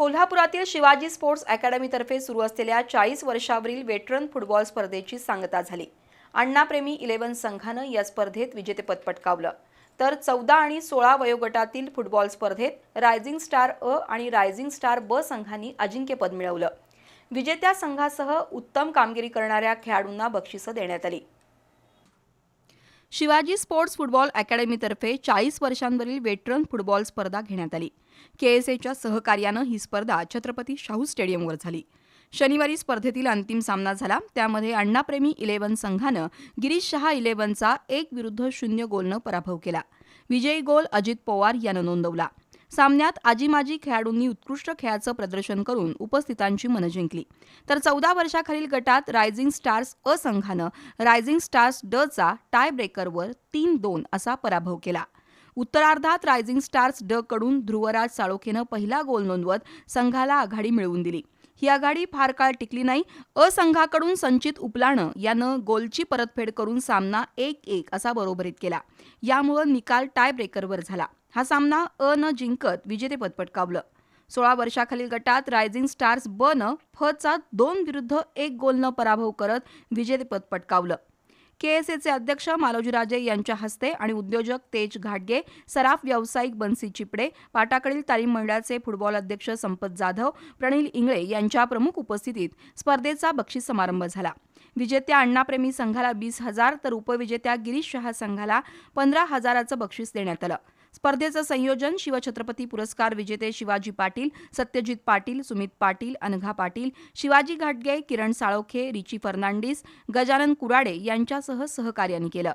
कोल्हापुरातील शिवाजी स्पोर्ट्स अकॅडमीतर्फे सुरू असलेल्या चाळीस वर्षावरील वेटरन फुटबॉल स्पर्धेची सांगता झाली. अण्णाप्रेमी इलेव्हन संघानं या स्पर्धेत विजेतेपद पटकावलं. तर चौदा आणि सोळा वयोगटातील फुटबॉल स्पर्धेत रायझिंग स्टार अ आणि रायझिंग स्टार ब संघांनी अजिंक्यपद मिळवलं. विजेत्या संघासह उत्तम कामगिरी करणाऱ्या खेळाडूंना बक्षिसं देण्यात आली. शिवाजी स्पोर्ट्स फुटबॉल अकॅडमीतर्फे चाळीस वर्षांवरील वेटरन फुटबॉल स्पर्धा घेण्यात आली. केएसएच्या सहकार्यानं ही स्पर्धा छत्रपती शाहू स्टेडियमवर झाली. शनिवारी स्पर्धेतील अंतिम सामना झाला. त्यामध्ये अण्णाप्रेमी इलेव्हन संघानं गिरीश शहा इलेव्हनचा एक विरुद्ध शून्य गोलनं पराभव केला. विजयी गोल अजित पवार यानं नोंदवला. सामन्यात आजीमाजी खेळाडूंनी उत्कृष्ट खेळाचं प्रदर्शन करून उपस्थितांची मनं जिंकली. तर चौदा वर्षाखालील गटात रायझिंग स्टार्स अ संघानं रायझिंग स्टार्स ड चा टाय ब्रेकरवर तीन दोन असा पराभव केला. उत्तरार्धात रायझिंग स्टार्स ड कडून ध्रुवराज साळोखेनं पहिला गोल नोंदवत संघाला आघाडी मिळवून दिली. ही आघाडी फार काळ टिकली नाही. अ संघाकडून संचित उपलाणं यानं गोलची परतफेड करून सामना एक एक असा बरोबरीत केला. यामुळं निकाल टाय ब्रेकरवर झाला. हा सामना अ न जिंकत विजेतेपद पटकावलं. सोळा वर्षाखालील गटात रायझिंग स्टार्स ब न फ चा दोन विरुद्ध एक गोलनं पराभव करत विजेतेपद पटकावलं. केएसएचे अध्यक्ष मालोजीराजे यांच्या हस्ते आणि उद्योजक तेज घाटगे सराफ व्यावसायिक बन्सी चिपडे पाटाकडील तालीम मंडळाचे फुटबॉल अध्यक्ष संपत जाधव प्रणील इंगळे यांच्या प्रमुख उपस्थितीत स्पर्धेचा बक्षीस समारंभ झाला. विजेत्या अण्णाप्रेमी संघाला वीस हजार तर उपविजेत्या गिरीश शहा संघाला पंधरा हजाराचं बक्षीस देण्यात आलं. स्पर्धेचं संयोजन शिवछत्रपती पुरस्कार विजेते शिवाजी पाटील सत्यजित पाटील सुमित पाटील अनघा पाटील शिवाजी घाटगे किरण साळोखे रिची फर्नांडिस गजानन कुराडे यांच्यासह सहकार्याने केलं.